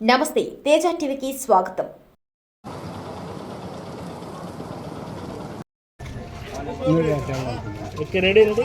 నమస్తే తేజ టీవీకి స్వాగతం. Ready ready.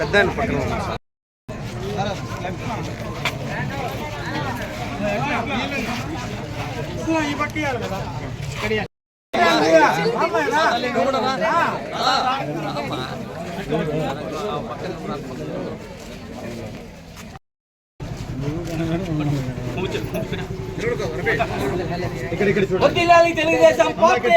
పెద్ద ఆయన పక్కన ఉన్నాడు సార్ వద్దిల్లాలి తెలుగుదేశం పార్టీ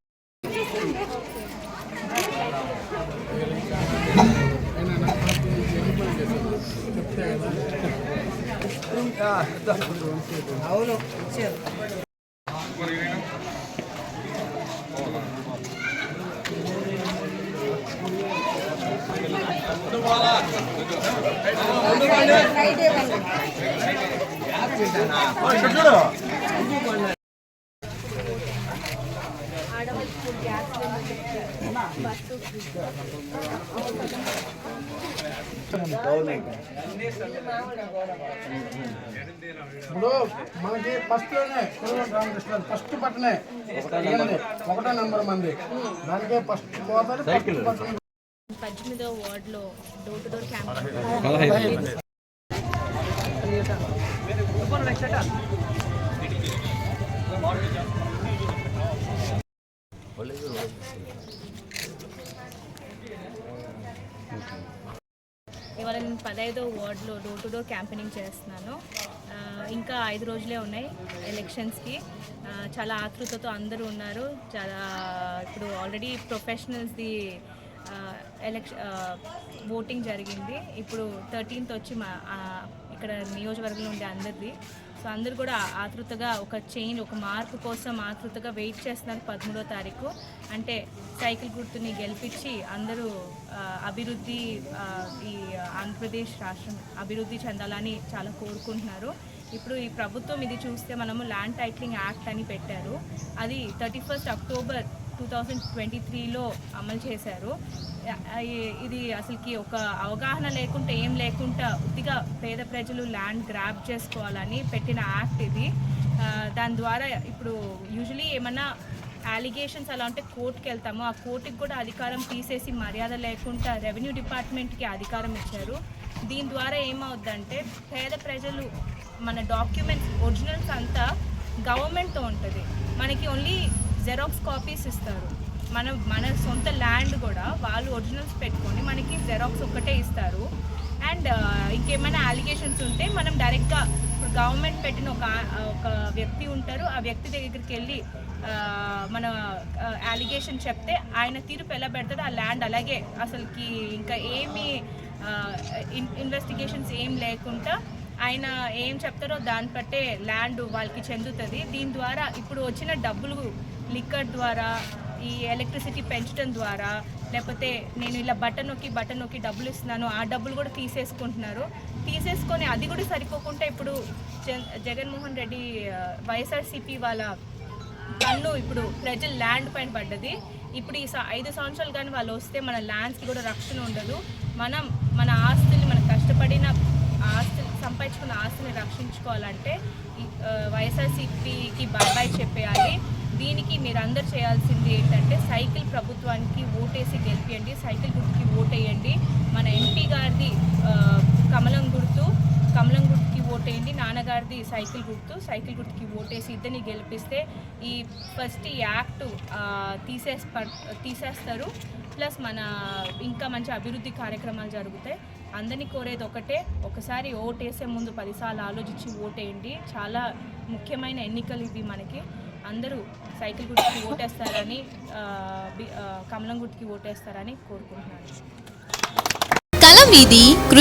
అవును ఇచ్చారు. చూడు. ఇప్పుడు మనకి ఫస్ట్లోనే కురవల రామకృష్ణ ఫస్ట్ పట్టనే ఇవ్వండి. ఒకటో నెంబర్ మంది. దానికే ఫస్ట్ పోతారు పద్దెనిమిదో వార్డులో డోర్ టు డోర్ క్యాంపెయిన్ ఇవాళ నేను పదహైదో వార్డులో డోర్ టు డోర్ క్యాంపెయినింగ్ చేస్తున్నాను. ఇంకా ఐదు రోజులే ఉన్నాయి ఎలక్షన్స్కి చాలా ఆతృతతో అందరూ ఉన్నారు. చాలా ఇప్పుడు ఆల్రెడీ ప్రొఫెషనల్స్ది ఎలక్షన్ ఓటింగ్ జరిగింది. ఇప్పుడు థర్టీన్త్ వచ్చి మా ఇక్కడ నియోజకవర్గంలో ఉండే అందరిది. సో అందరూ కూడా ఆతృతగా ఒక చేంజ్ ఒక మార్పు కోసం ఆతృతగా వెయిట్ చేస్తున్నారు పదమూడో తారీఖు. అంటే సైకిల్ గుర్తుని గెలిపించి అందరూ అభివృద్ధి ఈ ఆంధ్రప్రదేశ్ రాష్ట్రం అభివృద్ధి చెందాలని చాలా కోరుకుంటున్నారు. ఇప్పుడు ఈ ప్రభుత్వం ఇది చూస్తే మనము ల్యాండ్ టైటిలింగ్ యాక్ట్ అని పెట్టారు. అది thirty first October two thousand twenty త్రీలో అమలు చేశారు ఇది అసలుకి ఒక అవగాహన లేకుండా ఏం లేకుండా ఉత్తిగా పేద ప్రజలు ల్యాండ్ గ్రాప్ చేసుకోవాలని పెట్టిన యాక్ట్ ఇది. దాని ద్వారా ఇప్పుడు యూజువలీ ఏమన్నా అలిగేషన్స్ అలా ఉంటే కోర్టుకి వెళ్తాము. ఆ కోర్టుకి కూడా అధికారం తీసేసి మర్యాద లేకుండా రెవెన్యూ డిపార్ట్మెంట్కి అధికారం ఇచ్చారు. దీని ద్వారా ఏమవుద్దంటే పేద ప్రజలు మన డాక్యుమెంట్స్ ఒరిజినల్స్ అంతా గవర్నమెంట్తో ఉంటుంది. మనకి ఓన్లీ జెరాక్స్ కాపీస్ ఇస్తారు. మన మన సొంత ల్యాండ్ కూడా వాళ్ళు ఒరిజినల్స్ పెట్టుకొని మనకి జెరాక్స్ ఒక్కటే ఇస్తారు. అండ్ uh, ఇంకేమైనా అలిగేషన్స్ ఉంటే మనం డైరెక్ట్గా ఇప్పుడు గవర్నమెంట్ పెట్టిన ఒక ఒక వ్యక్తి ఉంటారు. ఆ వ్యక్తి దగ్గరికి వెళ్ళి మన అలిగేషన్ చెప్తే ఆయన తీర్పు ఎలా పెడతాడో ఆ ల్యాండ్ అలాగే అసలుకి ఇంకా ఏమీ ఇన్వెస్టిగేషన్స్ ఏం లేకుండా ఆయన ఏం చెప్తారో దాన్ని బట్టే ల్యాండ్ వాళ్ళకి చెందుతుంది. దీని ద్వారా ఇప్పుడు వచ్చిన డబ్బులు లిక్కర్ ద్వారా ఈ ఎలక్ట్రిసిటీ పెంచడం ద్వారా లేకపోతే నేను ఇలా బటన్ నొక్కి బటన్ నొక్కి డబ్బులు ఇస్తున్నాను ఆ డబ్బులు కూడా తీసేసుకుంటున్నారు. తీసేసుకొని అది కూడా సరిపోకుండా ఇప్పుడు జగన్మోహన్ రెడ్డి వైఎస్ఆర్సీపీ వాళ్ళ పన్ను ఇప్పుడు ప్రజలు ల్యాండ్ పైన పడ్డది. ఇప్పుడు ఈ స- ఐదు సంవత్సరాలు కానీ వాళ్ళు వస్తే మన ల్యాండ్స్కి కూడా రక్షణ ఉండదు. మనం మన ఆస్తుల్ని మనం కష్టపడిన ఆస్తి సంపాదించుకున్న ఆస్తిని రక్షించుకోవాలంటే వైఎస్ఆర్సీపీకి బాబాయ్ చెప్పేయాలి. దీనికి మీరు అందరు చేయాల్సింది ఏంటంటే సైకిల్ ప్రభుత్వానికి ఓటేసి గెలిపియండి సైకిల్ గుర్తుకి ఓటేయండి. మన ఎంపీ గారిది కమలం గుర్తు కమలం గుర్తుకి ఓటేయండి నాన్నగారిది సైకిల్ గుర్తు సైకిల్ గుర్తుకి ఓటేసి ఇద్దరిని గెలిపిస్తే ఈ ఫస్ట్ ఈ యాక్ట్ తీసేసి తీసేస్తారు. ప్లస్ మన ఇంకా మంచి అభివృద్ధి కార్యక్రమాలు జరుగుతాయి. అందరినీ కోరేది ఒకటే ఒకసారి ఓటేసే ముందు పదిసార్లు ఆలోచించి ఓటేయండి. చాలా ముఖ్యమైన ఎన్నికలు ఇవి మనకి. అందరూ సైకిల్ గుర్తుకి ఓటేస్తారని కమలం గుర్తుకి ఓటేస్తారని కోరుకుంటున్నాను.